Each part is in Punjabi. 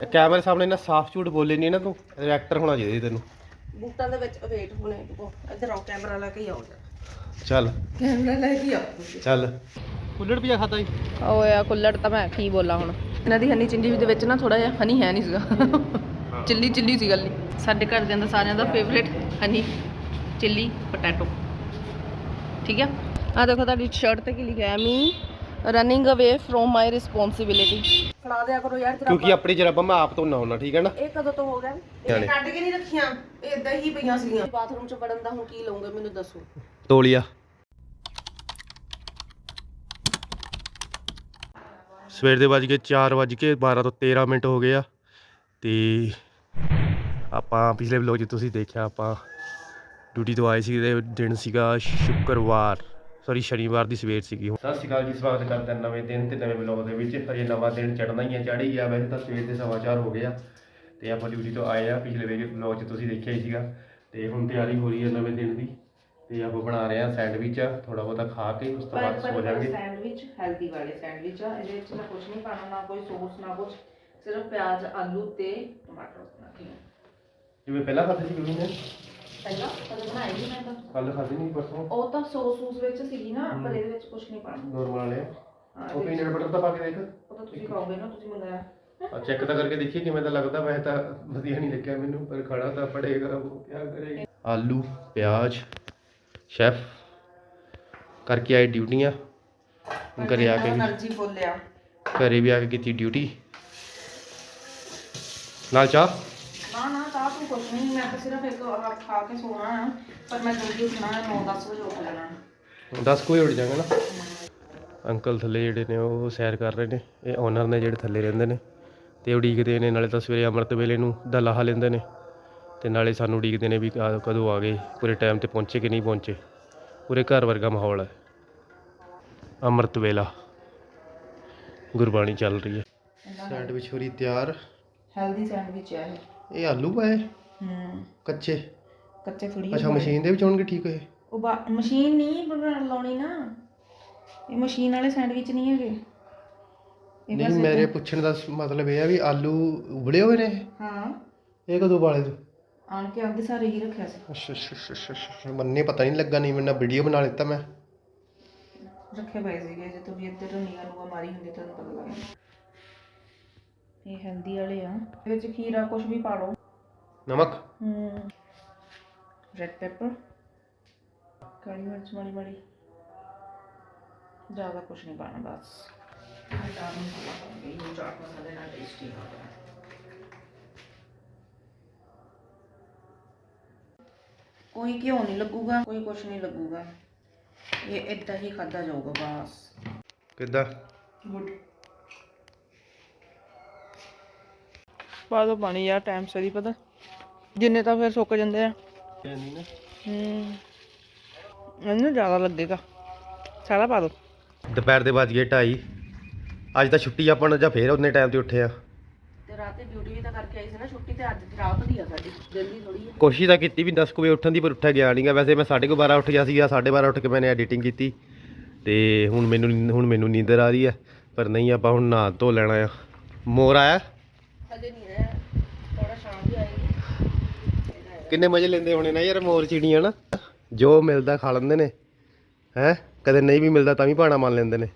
ਕੈਮਰੇ ਸਾਹਮਣੇ ਨਾ ਸਾਫ਼ ਝੂਠ ਬੋਲੇ ਨਹੀਂ ਨਾ ਤੂੰ ਐਕਟਰ ਹੋਣਾ ਚਾਹੀਦਾ ਤੈਨੂੰ। ਬੂਟਾਂ ਦੇ ਵਿੱਚ ਵੇਟ ਹੋਣੇ ਉਹ ਇੱਧਰ ਆਓ ਕੈਮਰਾ ਲੈ ਕੇ ਹੀ ਆਓ। ਚੱਲ। ਕੈਮਰਾ ਲੈ ਕੇ ਆਓ। ਚੱਲ। ਕੁੱਲੜ ਪੀਆ ਖਾਦਾ ਜੀ? ਓਏ ਆ ਕੁੱਲੜ ਤਾਂ ਮੈਂ ਕੀ ਬੋਲਾਂ ਹੁਣ। ਇਹਨਾਂ ਦੀ ਹਨੀ ਚਿੰਜੀ ਦੇ ਵਿੱਚ ਨਾ ਥੋੜਾ ਜਿਹਾ ਹਨੀ ਹੈ ਨਹੀਂ ਸੀਗਾ। ਚਿੱਲੀ ਚਿੱਲੀ ਸੀ ਗੱਲ ਸਾਡੇ ਘਰ ਦੇ ਅੰਦਰ ਸਾਰਿਆਂ ਦਾ ਫੇਵਰੇਟ ਹਨੀ ਚਿੱਲੀ ਪੋਟੈਟੋ ਠੀਕ ਹੈ ਆ ਦੇਖੋ ਤੁਹਾਡੀ ਸ਼ਰਟ ਤੇ ਕੀ ਲਿਖਿਆ ਹੈ me running away from my responsibility ਫੜਾ ਦਿਆ ਕਰੋ ਯਾਰ ਕਿਉਂਕਿ ਆਪਣੀ ਜਰਾਬਾਂ ਮੈਂ ਆਪ ਧੋਣਾ ਹੁੰਦਾ ਠੀਕ ਹੈ ਨਾ? ਇਹ ਕਦੋਂ ਤੋਂ ਹੋ ਗਿਆ। ਇਹ ਕੱਢ ਕੇ ਨਹੀਂ ਰੱਖੀਆਂ ਇਹ ਇਦਾਂ ਹੀ ਪਈਆਂ ਸੀਗੀਆਂ। ਬਾਥਰੂਮ 'ਚ ਵੜਨ ਦਾ ਹੁਣ ਕੀ ਲਓਗੇ ਮੈਨੂੰ ਦੱਸੋ। ਤੋਲੀਆ। ਸਵੇਰ ਦੇ ਵੱਜ ਗਏ 4 ਵੱਜ ਕੇ 12 ਤੋਂ 13 ਮਿੰਟ ਹੋ ਗਏ ਆ ਤੇ ਆਪਾਂ ਪਿਛਲੇ ਵਲੋਗ 'ਚ ਤੁਸੀਂ ਦੇਖਿਆ ਆਪਾਂ ਡਿਊਟੀ ਤੋਂ ਆਏ ਸੀ ਤੇ ਦਿਨ ਸੀਗਾ ਸ਼ੁੱਕਰਵਾਰ। ਸੌਰੀ ਸ਼ਨੀਵਾਰ ਦੀ ਸਵੇਰ ਸੀਗੀ ਸਤਿ ਸ਼੍ਰੀ ਅਕਾਲ ਜੀ ਸਵਾਗਤ ਕਰਦੇ ਹਾਂ ਨਵੇਂ ਦਿਨ ਤੇ ਨਵੇਂ ਵਲੋਗ ਦੇ ਵਿੱਚ। ਹਜੇ ਨਵਾਂ ਦਿਨ ਚੜ੍ਹਨਾ ਹੀ ਆ ਚੜ੍ਹ ਹੀ ਗਿਆ ਵੈਸੇ ਤਾਂ ਸਵੇਰ ਦੇ ਸਮਾਚਾਰ ਹੋ ਗਏ ਆ। ਤੇ ਆਪਾਂ ਡਿਊਟੀ ਤੋਂ ਆਏ ਆ ਪਿਛਲੇ ਵਲੋਗ 'ਚ ਤੁਸੀਂ ਦੇਖਿਆ ਹੀ ਸੀਗਾ। ਤੇ ਹੁਣ ਤਿਆਰੀ ਹੋ ਰਹੀ ਹੈ ਨਵੇਂ ਦਿਨ ਦੀ। ਤੇ ਆਪਾਂ ਬਣਾ ਰਹੇ ਆ ਸੈਂਡਵਿਚ ਥੋੜਾ ਬਹੁਤਾ ਖਾ ਕੇ ਉਸ ਤੋਂ ਬਾਅਦ ਸੋ ਜਾਾਂਗੇ ਸੈਂਡਵਿਚ ਹੈਲਦੀ ਵਾਲੇ ਸੈਂਡਵਿਚ ਆ। ਇਹਦੇ ਵਿੱਚ ਨਾ ਕੁਝ ਨਹੀਂ ਪਾਣਾ ਨਾ ਕੋਈ ਸੌਸ ਨਾ ਕੁਝ ਸਿਰਫ ਪਿਆਜ਼ ਆਲੂ ਤੇ ਟਮਾਟਰ। ਨਾ ਠੀਕ ਹੈ ਜਿਵੇਂ ਪਹਿਲਾਂ ਖਾਧੀ ਸੀ ਕਿਉਂ ਨੇ? ਪਹਿਲਾਂ ਕਦੇ ਬਣਾਈ ਨਹੀਂ ਮੈਂ ਤਾਂ। ਉਹ ਤਾਂ ਸੌਸ ਸੂਸ ਵਿੱਚ ਸੀਗੀ ਨਾ ਪਰ ਇਹਦੇ ਵਿੱਚ ਕੁਝ ਨਹੀਂ ਪਾਣਾ। ਨਾਰਮਲ ਵਾਲੇ ਉਹ ਪੀਨਟ ਬਟਰ ਤਾਂ ਪਾ ਕੇ ਦੇਖ। ਉਹ ਤੁਸੀਂ ਖਾਓਗੇ ਨਾ ਤੁਸੀਂ ਮੰਗਾਇਆ। ਆ ਚੈੱਕ ਤਾਂ ਕਰਕੇ ਦੇਖੀਏ ਕਿਵੇਂ ਦਾ ਲੱਗਦਾ। ਵੈਸੇ ਤਾਂ ਵਧੀਆ ਨਹੀਂ ਲੱਗਿਆ ਮੈਨੂੰ ਪਰ ਖਾਣਾ ਤਾਂ ਪੜੇਗਾ ਉਹ ਕੀ ਕਰੇਗਾ ਆਲੂ ਪਿਆਜ਼ ਸ਼ੈਫ ਕਰਕੇ ਆਏ ਡਿਊਟੀਆਂ। ਘਰੇ ਆ ਕੇ ਵੀ ਬੋਲਿਆ ਘਰੇ ਵੀ ਆ ਕੇ ਕੀਤੀ ਡਿਊਟੀ। ਨਾਲ ਚਾਹ? ਨਾ ਨਾ ਤਾਂ ਤੂੰ ਕੁਝ ਨਹੀਂ ਮੈਂ ਤਾਂ ਸਿਰਫ ਇੱਕ ਆਹ ਖਾ ਕੇ ਸੋਣਾ ਆ ਪਰ ਮੈਂ ਜਲਦੀ ਉੱਠਣਾ ਹੈ 9-10 ਵਜੇ ਉੱਠ ਲੈਣਾ। 10 ਕੋਈ ਉੱਠ ਜਾਗਾ ਨਾ। ਅੰਕਲ ਥੱਲੇ ਜਿਹੜੇ ਨੇ ਉਹ ਸੈਰ ਕਰ ਰਹੇ ਨੇ ਇਹ ਓਨਰ ਨੇ ਜਿਹੜੇ ਥੱਲੇ ਰਹਿੰਦੇ ਨੇ। ਤੇ ਉਡੀਕਦੇ ਨੇ ਨਾਲੇ ਤਾਂ ਸਵੇਰੇ ਅੰਮ੍ਰਿਤ ਵੇਲੇ ਨੂੰ ਦਾ ਲਾਹਾ ਲੈਂਦੇ ਨੇ। ਤੇ ਨਾਲੇ ਸਾਨੂੰ ਉਡੀਕਦੇ ਨੇ ਵੀ ਆ- ਕਦੋਂ ਆ ਗਏ ਪੂਰੇ ਟਾਈਮ ਤੇ ਪਹੁੰਚੇ ਕਿ ਨਹੀਂ ਪਹੁੰਚੇ। ਪੂਰੇ ਘਰ ਵਰਗਾ ਮਾਹੌਲ ਹੈ। ਅੰਮ੍ਰਿਤ ਵੇਲਾ। ਗੁਰਬਾਣੀ ਚੱਲ ਰਹੀ ਹੈ। ਸੈਂਡਵਿਚ ਹੋ ਰਹੀ ਤਿਆਰ। ਹੈਲਦੀ ਸੈਂਡਵਿਚ ਹੈ ਇਹ। ਆਲੂ ਪਾਏ? ਹੂੰ। ਕੱਚੇ? ਕੱਚੇ ਥੋੜੀ ਅੱਛਾ ਮਸ਼ੀਨ ਦੇ ਵਿੱਚ ਹੋਣਗੇ ਠੀਕ ਹੋਏ? ਉਹ ਬਾ- ਮਸ਼ੀਨ ਨਹੀਂ ਬਣਾਉਣ ਲਾਉਣੀ ਨਾ। ਇਹ ਮਸ਼ੀਨ ਵਾਲੇ ਸੈਂਡਵਿਚ ਨਹੀਂ ਹੈਗੇ। ਇਹ ਨਹੀਂ ਮੇਰੇ ਪੁੱਛਣ ਦਾ ਸ- ਮਤਲਬ ਇਹ ਆ ਵੀ ਆਲੂ ਉਬਲੇ ਹੋਏ ਨੇ? ਇਹ? ਹਾਂ। ਇਹ ਕਦੋਂ ਬਾਲੇ ਤੂੰ? ਆਣ ਕੇ ਆਪਦੇ ਸਾਰੇ ਹੀ ਰੱਖਿਆ ਸੀ। ਅੱਛਾ ਅੱਛਾ ਅੱਛਾ, ਅੱਛਾ ਅੱਛਾ, ਅੱਛਾ। ਮੰਨੇ ਪਤਾ ਨਹੀਂ ਲੱਗਾ ਨਹੀਂ ਮੈਨਾਂ ਵੀਡੀਓ ਬਣਾ ਲਿੱਤਾ ਮੈਂ। ਰੱਖੇ ਪਏ ਸੀਗੇ ਜੇ ਤੂੰ ਵੀ ਇੱਧਰ ਨਿਗਾਹ ਨੂੰ ਮਾਰੀ ਹੁੰਦੀ ਤੈਨੂੰ ਪਤਾ ਲੱਗ ਜਾਂਦਾ। ਇਹ ਹੈਲਦੀ ਵਾਲੇ ਆ। ਇਹਦੇ ਵਿੱਚ ਖੀਰਾ ਕੁਝ ਵੀ ਪਾ ਲਓ। ਨਮਕ? ਹੂੰ। ਰੈਡ ਪੈਪਰ ਕਾਲੀ ਮਿਰਚ ਮਾੜੀ ਮਾੜੀ। ਜ਼ਿਆਦਾ ਕੁਝ ਨਹੀਂ ਪਾਣਾ ਬਸ। ਇਹ ਚਾਟ ਮਸਾਲਾ ਪਾਉਂਗੀ ਇਹ ਚਾਟ ਮਸਾਲੇ ਨਾਲ ਟੇਸਟੀ ਹੋਗਾ ਕੋਈ ਘਿਓ ਨਹੀਂ ਲੱਗੂਗਾ ਕੋਈ ਕੁਝ ਨਹੀਂ ਲੱਗੂਗਾ। ਇਹ ਏਦਾਂ ਹੀ ਖਾਦਾ ਜਾਊਗਾ ਬਸ। ਕਿੱਦਾਂ? ਗੁੱਡ ਪਾ ਦੋ ਪਾਣੀ ਯਾਰ ਟਾਈਮ ਸਿਰ ਹੀ ਪਤਾ। ਜਿੰਨੇ ਤਾਂ ਫਿਰ ਸੁੱਕ ਜਾਂਦੇ ਆ। ਨਾ ਹੂੰ। ਇਹਨੂੰ ਜ਼ਿਆਦਾ ਲੱਗੇਗਾ। ਸਾਰਾ ਪਾ ਦੋ। ਦੁਪਹਿਰ ਦੇ ਵੱਜ ਗਏ 2:30 ਅੱਜ ਤਾਂ ਛੁੱਟੀ ਆਪਾਂ ਨੂੰ ਜਾਂ ਫੇਰ ਉਹਨੇ ਟਾਈਮ ਤੇ ਉੱਠੇ ਆ ਤੇ ਰਾਤੇ ਡਿਊਟੀ ਵੀ ਤਾਂ ਕਰਕੇ ਆਈ ਸੀ ਨਾ ਛੁੱਟੀ ਤੇ ਅੱਜ ਦੀ ਰਾਤ ਦੀ ਆ ਸਾਡੀ। ਜਲਦੀ ਥੋੜੀ ਹੈ ਕੋਸ਼ਿਸ਼ ਤਾਂ ਕੀਤੀ ਵੀ 10 ਕੁ ਵਜੇ ਉੱਠਣ ਦੀ ਪਰ ਉੱਠਿਆ ਗਿਆ ਨਹੀਂਗਾ ਵੈਸੇ ਮੈਂ 12:30 ਉੱਠ ਗਿਆ ਸੀਗਾ 12:30 ਉੱਠ ਕੇ ਮੈਨੇ ਐਡੀਟਿੰਗ ਕੀਤੀ। ਤੇ ਹੁਣ ਮੈਨੂੰ ਹੁਣ ਮੈਨੂੰ ਨੀਂਦਰ ਆ ਰਹੀ ਹੈ ਪਰ ਨਹੀਂ ਆਪਾਂ ਹੁਣ ਨਹਾ ਧੋ ਲੈਣਾ ਆ। ਮੋਰ ਆਇਆ ਹਜੇ ਨਹੀਂ ਆਇਆ ਥੋੜਾ ਸ਼ਾਮ ਵੀ ਆਏਗੀ ਕਿੰਨੇ ਮਜ਼ੇ ਲੈਂਦੇ ਹੋਣੇ ਨਾ ਯਾਰ ਮੋਰ ਚਿੜੀਆਂ ਨਾ। ਜੋ ਮਿਲਦਾ ਖਾ ਲੈਂਦੇ ਨੇ ਹੈ? ਕਦੇ ਨਹੀਂ ਵੀ ਮਿਲਦਾ ਤਾਂ ਵੀ ਭਾਣਾ ਮੰਨ ਲੈਂਦੇ ਨੇ।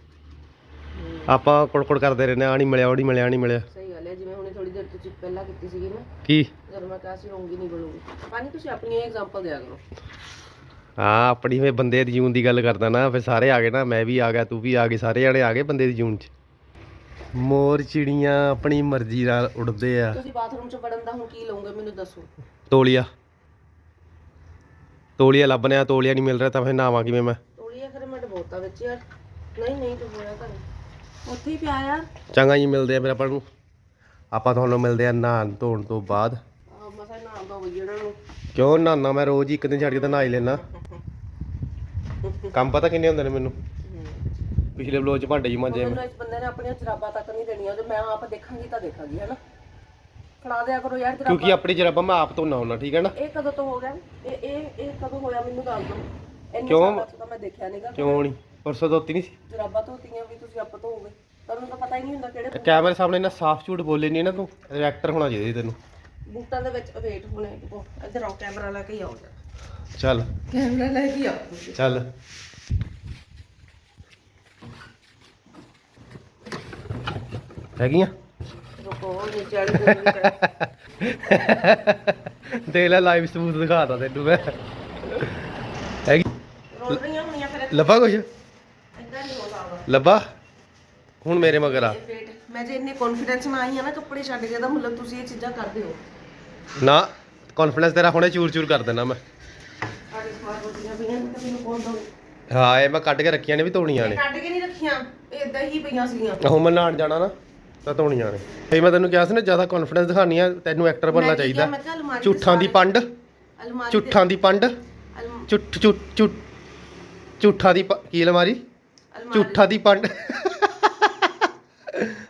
ਆਪਾਂ ਕੁੜਕੁੜ ਕਰਦੇ ਰਹਿੰਦੇ ਆ ਨਹੀਂ ਮਿਲਿਆ ਉਹ ਨਹੀਂ ਮਿਲਿਆ ਨਹੀਂ ਮਿਲਿਆ। ਸਹੀ ਗੱਲ ਹੈ ਜਿਵੇਂ ਹੁਣੇ ਥੋੜੀ ਦੇਰ ਤੁਸੀਂ ਪਹਿਲਾਂ ਕੀਤੀ ਸੀਗੀ ਨਾ। ਕੀ? ਜਦੋਂ ਮੈਂ ਕਿਹਾ ਸੀ ਰੋਂਗੀ ਨਹੀਂ ਬੋਲੂਗੀ। ਪਾਣੀ ਤੁਸੀਂ ਆਪਣੀ ਐਗਜ਼ਾਮਪਲ ਦਿਆ ਕਰੋ। ਹਾਂ ਆਪਣੀ ਫੇ ਬੰਦੇ ਦੀ ਜੂਨ ਦੀ ਗੱਲ ਕਰਦਾ ਨਾ ਫਿਰ ਸਾਰੇ ਆ ਗਏ ਨਾ ਮੈਂ ਵੀ ਆ ਗਿਆ ਤੂੰ ਵੀ ਆ ਗਏ ਸਾਰੇ ਜਣੇ ਆ ਗਏ ਬੰਦੇ ਦੀ ਜੂਨ 'ਚ। ਮੋਰ ਚਿੜੀਆਂ ਆਪਣੀ ਮਰਜ਼ੀ ਨਾਲ ਉੜਦੇ ਆ। ਤੁਸੀਂ ਬਾਥਰੂਮ 'ਚ ਵੜਨ ਦਾ ਹੁਣ ਕੀ ਲਓਗੇ ਮੈਨੂੰ ਦੱਸੋ। ਤੋਲੀਆ। ਤੋਲੀਆ ਲੱਭਣਿਆ ਤੋਲੀਆ ਨਹੀਂ ਮਿਲ ਰਿਹਾ ਤਾਂ ਫਿਰ ਨਾਵਾਂ ਕਿਵੇਂ ਮੈਂ? ਤੋਲੀਆ ਫਿਰ ਮੈਂ ਡਬੋਤਾ ਵਿੱਚ ਯਾਰ ਨਹੀਂ ਨਹੀਂ ਤੂੰ ਹੋਇਆ ਘਰੇ ਉੱਥੇ ਹੀ ਪਿਆ ਯਾਰ। ਚੰਗਾ ਜੀ ਮਿਲਦੇ ਆ ਫਿਰ ਆਪਾਂ ਨੂੰ। ਆਪਾਂ ਤੁਹਾਨੂੰ ਮਿਲਦੇ ਆ ਨਹਾਉਣ ਧੋਣ ਤੋਂ ਬਾਅਦ। ਆਹ ਮਸਾ ਨਾਮ ਦੋ ਬਈ ਇਹਨਾਂ ਨੂੰ। ਕਿਉਂ ਨਹਾਉਣਾ? ਮੈਂ ਰੋਜ਼ ਹੀ ਇੱਕ ਦਿਨ ਛੱਡ ਕੇ ਤਾਂ ਨਹਾ ਹੀ ਲੈਣਾ ਕੰਮ ਪਤਾ ਕਿੰਨੇ ਹੁੰਦੇ ਨੇ ਮੈਨੂੰ? ਪਿਛਲੇ ਬਲੋਗ ਚ ਭਾਂਡੇ ਹੀ ਮਾਂਜੇ ਮੈਨੂੰ ਇਸ ਬੰਦੇ ਨੇ ਆਪਣੀਆਂ ਜਰਾਬਾਂ ਤੱਕ ਨਹੀਂ ਦੇਣੀਆਂ ਤੇ ਮੈਂ ਆਪ ਦੇਖਾਂਗੀ ਤਾਂ ਦੇਖਾਂਗੀ ਹੈਨਾ? ਫੜਾ ਦਿਆ ਕਰੋ ਯਾਰ ਜਰਾਬਾਂ ਕਿਉਂਕਿ ਆਪਣੀ ਜਰਾਬਾਂ ਮੈਂ ਆਪ ਧੋਣਾ ਹੁੰਦਾ ਠੀਕ ਹੈ ਨਾ? ਇਹ ਕਦੋਂ ਤੋਂ ਹੋ ਗਿਆ? ਇਹ ਇਹ ਇਹ ਕਦੋਂ ਹੋਇਆ ਮੈਨੂੰ ਦੱਸ ਦਿਓ। ਇੰਨੀ ਕਿਉਂ? ਸਾਲਾਂ ਤੋਂ ਤਾਂ ਮੈਂ ਦੇਖਿਆ ਨਹੀਂਗਾ ਕਿਉਂ ਨਹੀਂ ਪਰਸੋਂ ਧੋਤੀ ਨਹੀਂ ਸੀ? ਜਰਾਬਾਂ ਧੋਤੀਆਂ ਵੀ ਤੁਸੀਂ ਆਪ ਧੋਓਗੇ ਤੁਹਾਨੂੰ ਤਾਂ ਪਤਾ ਹੀ ਨਹੀਂ ਹੁੰਦਾ ਕਿਹੜੇ ਕੈਮਰੇ ਸਾਹਮਣੇ ਨਾ ਸਾਫ਼ ਝੂਠ ਬੋਲੇ ਨਹੀਂ ਨਾ ਤੂੰ। ਐਕਟਰ ਹੋਣਾ ਚਾਹੀਦਾ ਤੈਨੂੰ। ਬੂਟਾਂ ਦੇ ਵਿੱਚ ਵੇਟ ਹੋਣੇ ਉਹ ਇੱਧਰ ਆਓ ਕੈਮਰਾ ਲੈ ਕੇ ਹੀ ਆਓ ਚੱਲ। ਕੈਮਰਾ ਲੈ ਕੇ ਆਓ। ਚੱਲ। ਹੈਗੀਆਂ? ਕੋਈ ਦੇਖ ਲੈ ਲਾਈਵ ਸਬੂਤ ਦਿਖਾਤਾ ਤੈਨੂੰ ਮੈਂ। ਹੈਗੀ? ਰੋਲ ਰਹੀਆਂ ਹੋਣੀਆਂ ਫਿਰ ਲੱਭਾ ਕੁਛ? ਇੱਦਾਂ ਨਹੀਂ ਹੋ ਸਕਦਾ। ਲੱਭਾ? ਹੁਣ ਮੇਰੇ ਮਗਰ ਆ। ਇਹ ਮੈਂ ਜੇ ਇੰਨੇ ਕੌਨਫੀਡੈਂਸ ਨਾਲ ਆਈ ਆ ਨਾ ਕੱਪੜੇ ਛੱਡ ਕੇ ਤਾਂ ਮਤਲਬ ਤੁਸੀਂ ਇਹ ਚੀਜ਼ਾਂ ਕਰਦੇ ਹੋ। ਨਾ ਕੌਨਫੀਡੈਂਸ ਤੇਰਾ ਹੁਣੇ ਚੂਰ ਚੂਰ ਕਰ ਦੇਣਾ ਮੈਂ। ਸਾਡੇ ਸਮਾਰ ਰੋਟੀਆਂ ਪਈਆਂ ਨੇ ਤਾਂ ਮੈਨੂੰ ਕੌਣ ਦਊ? ਹਾਂ ਇਹ ਮੈਂ ਕੱਢ ਕੇ ਰੱਖੀਆਂ ਨੇ ਵੀ ਧੋਣੀਆਂ ਨੇ। ਕੱਢ ਕੇ ਨਹੀਂ ਰੱਖੀਆਂ ਇਹ ਇਦਾਂ ਹੀ ਪਈਆਂ ਸੀਗੀਆਂ। ਹੁਣ ਮੈਂ ਨਹਾਉਣ ਜਾਣਾ ਨਾ। ਤਾਂ ਧੋਣੀਆਂ ਨੇ। ਤੇ ਮੈਂ ਤੈਨੂੰ ਕਿਹਾ ਸੀ ਨਾ ਜ਼ਿਆਦਾ ਕੌਨਫੀਡੈਂਸ ਦਿਖਾਣੀ ਆ ਤੈਨੂੰ ਐਕਟਰ ਬਣਨਾ ਚਾਹੀਦਾ। ਝੂਠਾਂ ਦੀ ਪੰਡ। ਝੂਠਾਂ ਦੀ ਪੰਡ। ਝੂਠ ਝੂਠ ਝੂਠ ਦੀ ਕੀ ਅਲਮਾਰੀ? ਝੂਠਾਂ ਦੀ ਪੰਡ।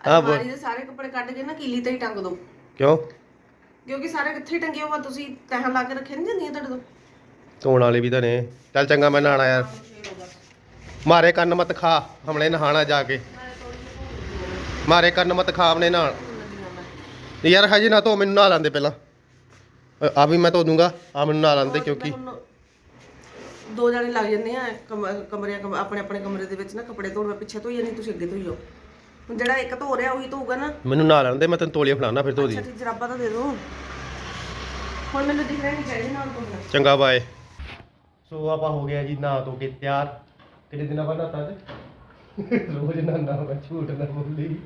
ਹਾਂ ਬੋਲ ਅਲਮਾਰੀ ਦੇ ਸਾਰੇ ਕੱਪੜੇ ਕੱਢ ਕੇ ਨਾ ਕੀਲੀ ਤੇ ਹੀ ਟੰਗ ਦੋ। ਕਿਉਂ? ਕਿਉਂਕਿ ਸਾਰੇ ਕਿੱਥੇ ਟੰਗੇ ਹੋਆ ਤੁਸੀਂ ਤਹਾਂ ਲਾ ਕੇ ਰੱਖੇ ਨਹੀਂ ਜਾਂਦੀਆਂ ਤੁਹਾਡੇ ਤੋਂ। ਧੋਣ ਵਾਲੇ ਵੀ ਤਾਂ ਨੇ। ਚੱਲ ਚੰਗਾ ਮੈਂ ਨਹਾਣਾ ਯਾਰ। ਮਾਰੇ ਕੰਨ ਮਤ ਖਾ ਹਮਣੇ ਨਹਾਣਾ ਜਾ ਕੇ। ਮਾਰੇ ਕੰਨ ਮਤ ਖਾ ਹਮਣੇ ਨਹਾਣ ਯਾਰ ਹਜੇ ਨਾ ਧੋ ਮੈਨੂੰ ਨਹਾ ਲੈਂਦੇ ਪਹਿਲਾਂ। ਆ ਵੀ ਮੈਂ ਧੋ ਦੂੰਗਾ ਆ ਮੈਨੂੰ ਨਹਾ ਲੈਂਦੇ ਕਿਉਂਕਿ। ਦੋ ਜਣੇ ਲੱਗ ਜਾਂਦੇ ਆ ਕਮ- ਕਮਰਿਆਂ ਕਮ- ਆਪਣੇ ਆਪਣੇ ਕਮਰੇ ਦੇ ਵਿੱਚ ਨਾ ਕੱਪੜੇ ਧੋਣ ਮੈਂ ਪਿੱਛੇ ਧੋਈ ਜਾਂਦੀ ਤੁਸੀਂ ਅੱਗੇ ਧੋਈ ਜਾਓ। ਹੁਣ ਜਿਹੜਾ ਇੱਕ ਧੋ ਰਿਹਾ ਉਹੀ ਧੋਊਗਾ ਨਾ। ਮੈਨੂੰ ਨਹਾ ਲੈਂਦੇ ਮੈਂ ਤੈਨੂੰ ਤੋਲੀਆ ਫੜਾਉਣਾ ਫਿਰ ਧੋ ਦੀ। ਅੱਛਾ ਜਰਾਬਾਂ ਤਾਂ ਦੇ ਦੋ ਹੁਣ ਮੈਨੂੰ ਦਿਖ ਰਿਹਾ ਨਹੀਂ ਚਾਹੀਦੀ ਨਾਲ ਧੋਣਾ ਚੰਗਾ ਬਾਏ। ਸੋ ਆਪਾਂ ਹੋ ਗਿਆ ਜੀ ਨਹਾ ਧੋ ਕੇ ਤਿਆਰ। ਕਿਹੜੇ ਦਿਨਾਂ ਬਾਅਦ ਨਹਾਤਾ ਅੱਜ? ਰੋਜ਼ ਨਹਾਉਂਦਾ ਮੈਂ ਝੂਠ ਨਾ ਬੋਲੀ।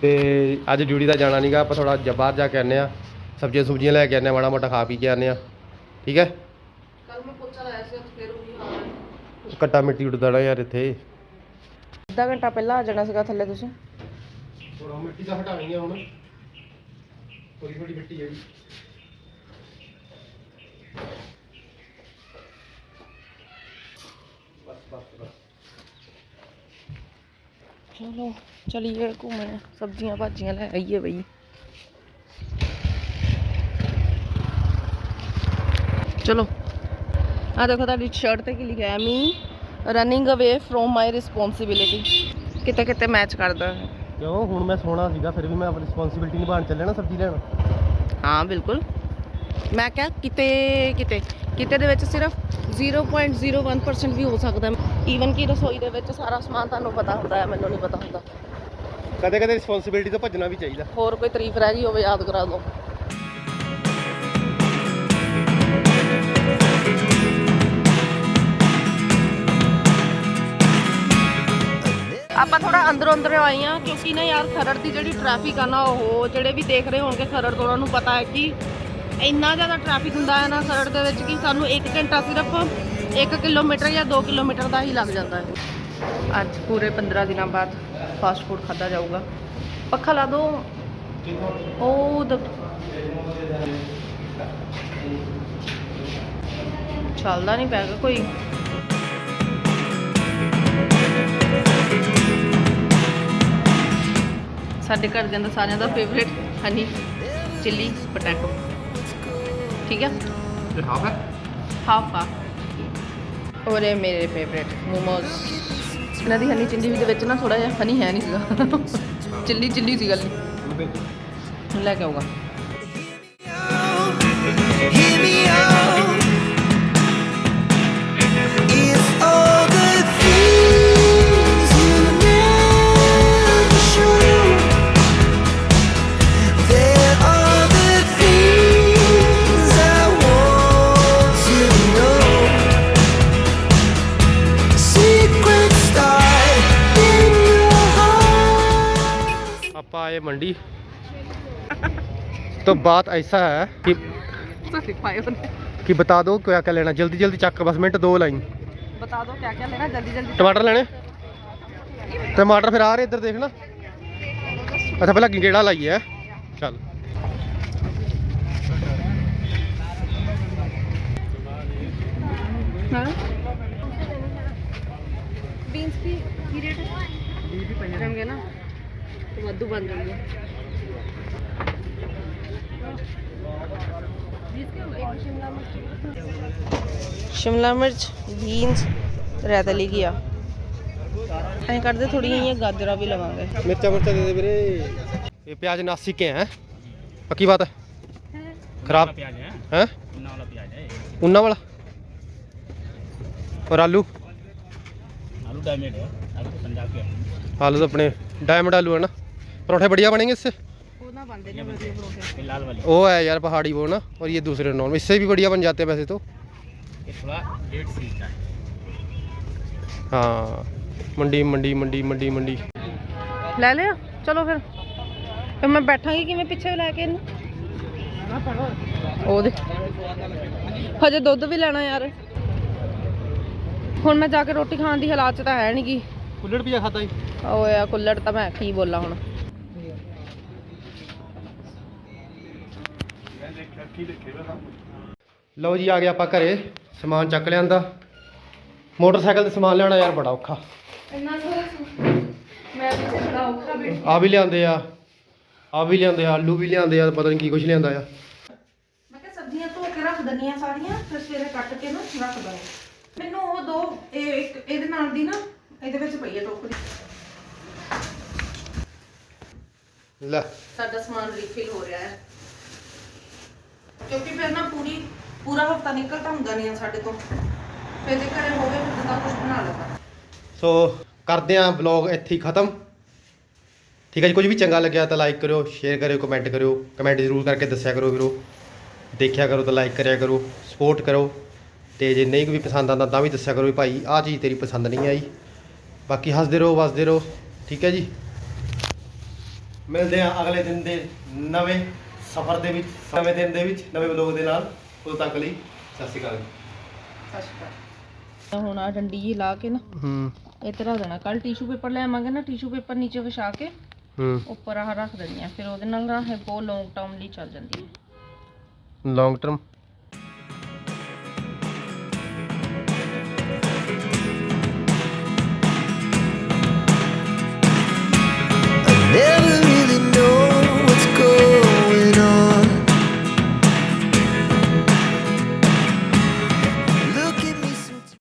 ਤੇ ਅੱਜ ਡਿਊਟੀ ਦਾ ਜਾਣਾ ਨਹੀਂਗਾ ਆਪਾਂ ਥੋੜਾ ਬਾਹਰ ਜਾ ਕੇ ਆਨੇ ਆ ਸਬਜ਼ੀਆਂ ਸੁਬਜ਼ੀਆਂ ਲੈ ਕੇ ਆਨੇ ਆ ਮਾੜਾ ਮੋਟਾ ਖਾ ਪੀ ਕੇ ਆਨੇ ਆ ਠੀਕ ਹੈ? ਕੱਲ ਮੈਂ ਪੋਚਾ ਲਾਇਆ ਸੀ ਫਿਰ ਉਹੀ ਹਾਲ ਹੈ। ਕੱਟਾ ਮਿੱਟੀ ਉੱਡਦਾ ਨਾ ਯਾਰ ਇੱਥੇ। ਅੱਧਾ ਘੰਟਾ ਪਹਿਲਾਂ ਆ ਜਾਣਾ ਸੀਗਾ ਥੱਲੇ ਤੁਸੀਂ। ਥੋੜਾ ਮਿੱਟੀ ਤਾਂ ਹਟਾਣੀ ਆ ਹੁਣ। ਥੋੜੀ ਥੋੜੀ ਮਿੱਟੀ ਜਿਹੜੀ ਬਸ ਬਸ ਬਸ ਚਲੋ ਚਲੀਏ ਘੁੰਮਣ। ਸਬਜ਼ੀਆਂ ਭਾਜੀਆਂ ਲੈ ਆਈਏ ਬਈ। ਚਲੋ ਆ ਦੇਖੋ ਤੁਹਾਡੀ ਸ਼ਰਟ ਤੇ ਕੀ ਲਿਖਿਆ ਹੈ me running away from my responsibility ਕਿਤੇ ਕਿਤੇ ਮੈਚ ਕਰਦਾ ਹੈ। ਕਿਉਂ? ਹੁਣ ਮੈਂ ਸੋਣਾ ਸੀਗਾ ਫਿਰ ਵੀ ਮੈਂ ਆਪਣੀ ਰਿਸਪੌਂਸਿਬਿਲਟੀ ਨਿਭਾਉਣ ਚੱਲਿਆ ਨਾ ਸਬਜ਼ੀ ਲੈਣ। ਹਾਂ ਬਿਲਕੁਲ। ਮੈਂ ਕਿਹਾ ਕਿਤੇ ਕਿਤੇ ਕਿਤੇ ਦੇ ਵਿੱਚ ਸਿਰਫ 0.01% ਵੀ ਹੋ ਸਕਦਾ ਈਵਨ ਕਿ ਰਸੋਈ ਦੇ ਵਿੱਚ ਸਾਰਾ ਸਮਾਨ ਤੁਹਾਨੂੰ ਪਤਾ ਹੁੰਦਾ ਹੈ ਮੈਨੂੰ ਨਹੀਂ ਪਤਾ ਹੁੰਦਾ। ਕਦੇ ਕਦੇ ਰਿਸਪੌਂਸਿਬਿਲਟੀ ਤੋਂ ਭੱਜਣਾ ਵੀ ਚਾਹੀਦਾ। ਹੋਰ ਕੋਈ ਤਾਰੀਫ ਰਹਿ ਗਈ ਹੋਵੇ ਯਾਦ ਕਰਾ ਦਿਓ। ਆਪਾਂ ਥੋੜਾ ਅੰਦਰੋਂ ਅੰਦਰ ਆਏ ਆ ਕਿਉਂਕਿ ਨਾ ਯਾਰ ਖਰੜ ਦੀ ਜਿਹੜੀ ਟ੍ਰੈਫਿਕ ਆ ਨਾ ਉਹ ਜਿਹੜੇ ਵੀ ਦੇਖ ਰਹੇ ਹੋਣਗੇ ਖਰੜ ਤੋਂ ਉਹਨਾਂ ਨੂੰ ਪਤਾ ਹੈ ਕਿ ਇੰਨਾ ਜ਼ਿਆਦਾ ਟ੍ਰੈਫਿਕ ਹੁੰਦਾ ਹੈ ਨਾ ਸੜਕ ਦੇ ਵਿੱਚ ਕਿ ਸਾਨੂੰ 1 ਘੰਟਾ ਸਿਰਫ 1 ਕਿਲੋਮੀਟਰ ਜਾਂ 2 ਕਿਲੋਮੀਟਰ ਦਾ ਹੀ ਲੱਗ ਜਾਂਦਾ ਹੈ। ਅੱਜ ਪੂਰੇ 15 ਦਿਨਾਂ ਬਾਅਦ ਫਾਸਟ ਫੂਡ ਖਾਦਾ ਜਾਊਗਾ। ਪੱਖਾ ਲਾ ਦੋ। ਉਹ ਦ ਚੱਲਦਾ ਨਹੀਂ ਪੈਗਾ ਕੋਈ। ਸਾਡੇ ਘਰ ਦੇ ਸਾਰਿਆਂ ਦਾ ਫੇਵਰੇਟ ਹਨੀ ਚਿੱਲੀ ਪਟੈਟੋ ਠੀਕ ਹੈ ਤੇ ਹਾਫ ਹੈ? ਹਾਫ ਆ। ਔਰ ਇਹ ਮੇਰੇ ਫੇਵਰੇਟ ਮੋਮੋਸ। ਇਹਨਾਂ ਦੀ ਹਨੀ ਚਿੱਲੀ ਦੇ ਵਿੱਚ ਨਾ ਥੋੜਾ ਜਿਹਾ ਹਨੀ ਹੈ ਨਹੀਂ ਸੀਗਾ। ਚਿੱਲੀ ਚਿੱਲੀ ਸੀ ਗੱਲ। ਲੈ ਕੇ ਆਊਗਾ। तो बात ऐसा है कि कि बता दो क्या क्या लेना जल्दी जल्दी चक बस मिनट दो लाइन बता दो क्या क्या लेना जल्दी जल्दी टमाटर लेने टमाटर फिर आ रहे इधर देखना अच्छा पहला गेड़ा लाइए चल बीन्स की रेट ना तो मद्दू बन रही है ਨਾ ਤੇ ਵਾਧੂ ਬਣ ਜਾਣਗੇ शिमला मिर्च बीन्स रैतली किया ਐਂ ਕਰਦੇ ਥੋੜੀਆਂ ਜਿਹੀਆਂ ਗਾਜਰਾਂ ਵੀ ਲਵਾਂਗੇ ਮਿਰਚਾਂ ਮਿਰਚਾਂ ਦੇ ਦੇ ਵੀਰੇ ਇਹ ਪਿਆਜ਼ ਨਾਸਿਕ ਕੇ ਹੈ ਪੱਕੀ ਬਾਤ ਹੈ ਖਰਾਬ प्याज है ਹੈ उन्ना वाला प्याज है ਉਹਨਾਂ ਵਾਲਾ ਔਰ ਆਲੂ आलू डैमेज है आलू तो पंजाब के हैं। आलू तो अपने डायमंड आलू है ना परोठे बढ़िया बनेंगे इससे ਉਹਨਾਂ ਬੰਦੇ ਨੇ ਵਧੀਆ ਪਰੌਂਠੇ ये लाल वाली वो है यार पहाड़ी वो ना और ये दूसरे नॉर्मल इससे भी बढ़िया बन जाते हैं वैसे तो ये थोड़ा लेट सीजता है हाँ मंडी मंडी मंडी मंडी मंडी ਲੈ ਲਿਆ ਚਲੋ ਫਿਰ ਫਿਰ ਮੈਂ ਬੈਠਾਂਗੀ ਕਿਵੇਂ ਪਿੱਛੇ ਲੈ ਕੇ ਇਹਨੂੰ ਉਹਦੇ ਹਜੇ ਦੁੱਧ ਵੀ ਲੈਣਾ ਯਾਰ ਹੁਣ ਮੈਂ ਜਾ ਕੇ ਰੋਟੀ ਖਾਣ ਦੀ ਹਾਲਾਤ 'ਚ ਤਾਂ ਹੈ ਨਹੀਂਗੀ कुल्लड़ पिज़्ज़ा खाता ही ਓਏ ਆ ਕੁੱਲੜ ਤਾਂ ਮੈਂ ਕੀ ਬੋਲਾਂ ਹੁਣ ਲਓ ਜੀ ਆ ਗਏ ਆਪਾਂ ਘਰੇ ਸਮਾਨ ਚੱਕ ਲਿਆਂਦਾ ਮੋਟਰਸਾਈਕਲ ਤੇ ਸਮਾਨ ਲਿਆਉਣਾ ਯਾਰ ਬੜਾ ਔਖਾ। ਇੰਨਾ ਮੈਂ ਵੀ ਬੜਾ ਔਖਾ ਬੈਠੀ ਆ ਵੀ ਲਿਆਂਦੇ ਆ ਆ ਵੀ ਲਿਆਂਦੇ ਆ ਆਲੂ ਵੀ ਲਿਆਂਦੇ ਆ ਪਤਾ ਨਹੀਂ ਕੀ ਕੁਝ ਲਿਆਂਦਾ ਆ। ਮੈਂ ਕਿਹਾ ਸਬਜ਼ੀਆਂ ਧੋ ਕੇ ਰੱਖ ਦਨੀਆਂ ਸਾਰੀਆਂ ਫਿਰ ਸਵੇਰੇ ਕੱਟ ਕੇ ਨਾ ਰੱਖ ਦਾਂਗੇ ਮੈਨੂੰ ਉਹ ਦੋ ਇਹ ਇੱਕ ਇਹਦੇ ਨਾਲ ਦੀ ਨਾ ਇਹਦੇ ਵਿੱਚ ਪਈ ਹੈ ਟੋਕਰੀ। ਲੈ। ਸਾਡਾ ਸਮਾਨ ਰੀਫਿਲ ਹੋ ਰਿਹਾ ਹੈ। ਕਿਉਂਕਿ ਫਿਰ ਨਾ ਪੂਰੀ, ਪੂਰਾ ਹਫਤਾ ਨਿਕਲ ਹੁੰਦਾ ਨਹੀਂ ਆ ਸਾਡੇ ਤੋਂ ਫਿਰ ਜੇ ਘਰੇ ਹੋਵੇ, ਫਿਰ ਤਾਂ ਕੁਝ ਬਣਾ ਲਵਾਂ ਸੋ, ਕਰਦੇ ਆਂ ਵਲੌਗ ਇੱਥੇ ਹੀ ਖਤਮ। ਠੀਕ ਹੈ ਜੀ, ਕੁਝ ਵੀ ਚੰਗਾ ਲੱਗਿਆ ਤਾਂ ਲਾਈਕ ਕਰਿਓ ਸ਼ੇਅਰ ਕਰਿਓ ਕਮੈਂਟ ਕਰਿਓ। ਕਮੈਂਟ ਜ਼ਰੂਰ ਕਰਕੇ ਦੱਸਿਆ ਕਰੋ ਵੀਰੋ। ਦੇਖਿਆ ਕਰੋ ਤਾਂ ਲਾਈਕ ਕਰਿਆ ਕਰੋ ਸਪੋਰਟ ਕਰੋ। ਤੇ ਜੇ ਨਹੀਂ ਕੋਈ ਪਸੰਦ ਆਉਂਦਾ ਤਾਂ ਵੀ ਦੱਸਿਆ ਕਰੋ ਵੀ ਭਾਈ, ਆਹ ਚੀਜ਼ ਤੇਰੀ ਪਸੰਦ ਨਹੀਂ ਆਈ। ਬਾਕੀ ਹੱਸਦੇ ਰਹੋ, ਵਸਦੇ ਰਹੋ। ਠੀਕ ਹੈ ਜੀ। ਮਿਲਦੇ ਆਂ ਅਗਲੇ ਦਿਨ ਦੇ ਨਵੇਂ ਸਫ਼ਰ ਦੇ ਵਿੱਚ ਨਵੇਂ ਦਿਨ ਦੇ ਵਿੱਚ ਨਵੇਂ ਵਲੌਗ ਦੇ ਨਾਲ। ਉਦੋਂ ਤੱਕ ਲਈ ਸਤਿ ਸ਼੍ਰੀ ਅਕਾਲ ਸਤਿ ਸ਼੍ਰੀ ਅਕਾਲ। ਹੁਣ ਆ ਡੰਡੀ ਜੀ ਲਾ ਕੇ ਨਾ ਹੂੰ। ਇੱਥੇ ਰੱਖ ਦੇਣਾ। ਕੱਲ ਟਿਸ਼ੂ ਪੇਪਰ ਲੈ ਆਵਾਂਗੇ ਨਾ ਟਿਸ਼ੂ ਪੇਪਰ ਨੀਚੇ ਵਿਛਾ ਕੇ ਹੂੰ। ਉੱਪਰ ਆਹ ਰੱਖ ਦੇਣੀ ਆ। ਫਿਰ ਉਹਦੇ ਨਾਲ ਨਾ ਇਹ ਬਹੁਤ ਲੌਂਗ ਟਰਮ ਲਈ ਚੱਲ ਜਾਂਦੀ ਹੈ ਲੌਂਗ ਟਰਮ